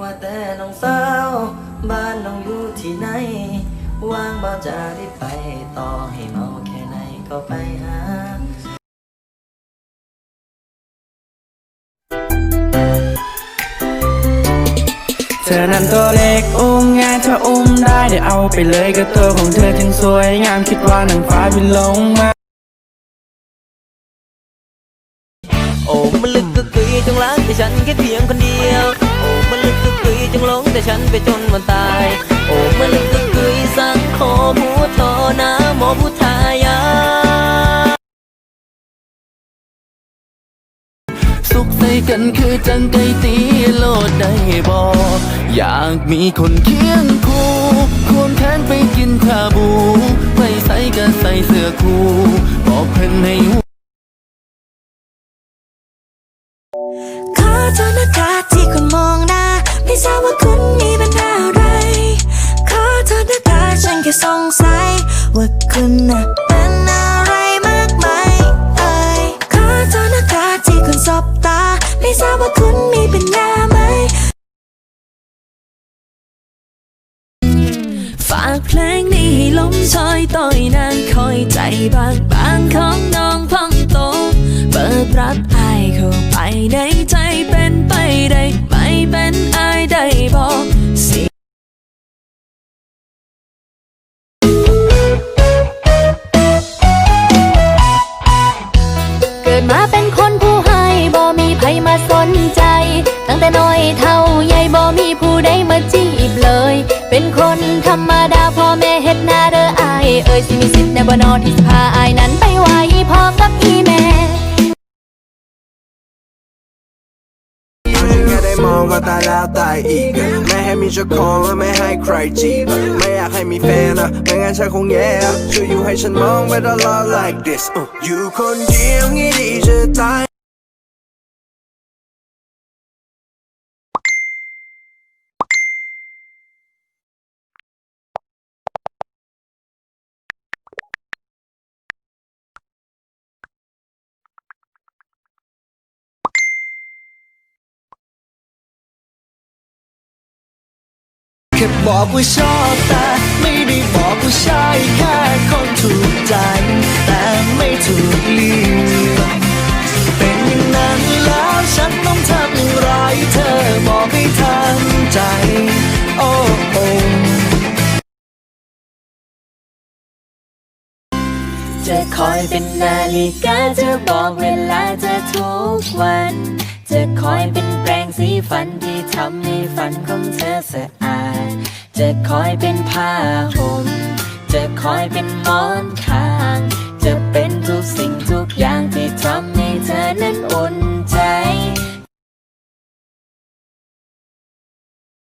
ว่าแต่น้องสาว บ้านน้องอยู่ที่ไหน ว่างบ่จะได้ไปต่อให้เมาแค่ไหนก็ไปหาเธอนั้นตัวเล็กอุ้มง่ายถ้าอุ้มได้เดี๋ยวเอาไปเลยก็ตัวของเธอจึงสวยงามคิดว่านางฟ้าบินลงมาโอ้มันลึกกึกกึยจงรักแต่ฉันแค่เพียงคนเดียวโอ้มัน ลึกกึกกึยจงหลงแต่ฉันไปจนวันตาย โอ้มันลึกกึกกึยสังขอหัวต่อน้าหมอผู้ทายาสุขใส่กันคือจังไกตีโลดได้บออยากมีคนเคียงคู่ควรแทนไปกินชาบูไปใส่ก็ใส่เสื้อคู่บอกเพิ่นให้ขอโทษนะคะที่คุณมอง ทราบว่าคุณมีปัญหาอะไร ขอโทษนะคะฉันแค่สงสัย ว่าคุณน่ะเป็นอะไรมากไหมเอ่ยขอโทษนะคะที่คุณสบตา ไม่ทราบว่าคุณมีปัญญาไหม ฝากเพลงนี้ให้ลมชอยต่อยนางคอยใจบางบาง ธรรมดาพ่อแม่เฮ็ดหน้าเด้ออายเอ่ยสิมีสิทธิ์ในบ่นอที่สิพาอายนั้นไปไหวพร้อมกับอีแม่แค่ได้มองก็ตายแล้วตายอีก ไม่ให้มีเจ้าของและไม่ให้ใครจีบไม่อยากให้มีแฟนอะไม่งั้นฉันคงแย่ช่วยอยู่ให้ฉันมองไปตลอด like this uh อยู่คนเดียวงี้ดีจะตาย แค่บอกว่าชอบแต่ไม่ได้บอกว่าใช่แค่คนถูกใจ แต่ไม่ถูกเลือกเป็นอย่างนั้นแล้วฉันต้องทำอย่างไรเธอบอกให้ทำใจ โอ้โอจะคอยเป็นนาฬิกาจะบอกเวลาเธอทุกวัน จะคอยเป็นแปร สีฟันที่ทำให้ฟันของเธอสะอาด จะคอยเป็นผ้าห่มจะคอยเป็นหมอนข้าง จะเป็นทุกสิ่งทุก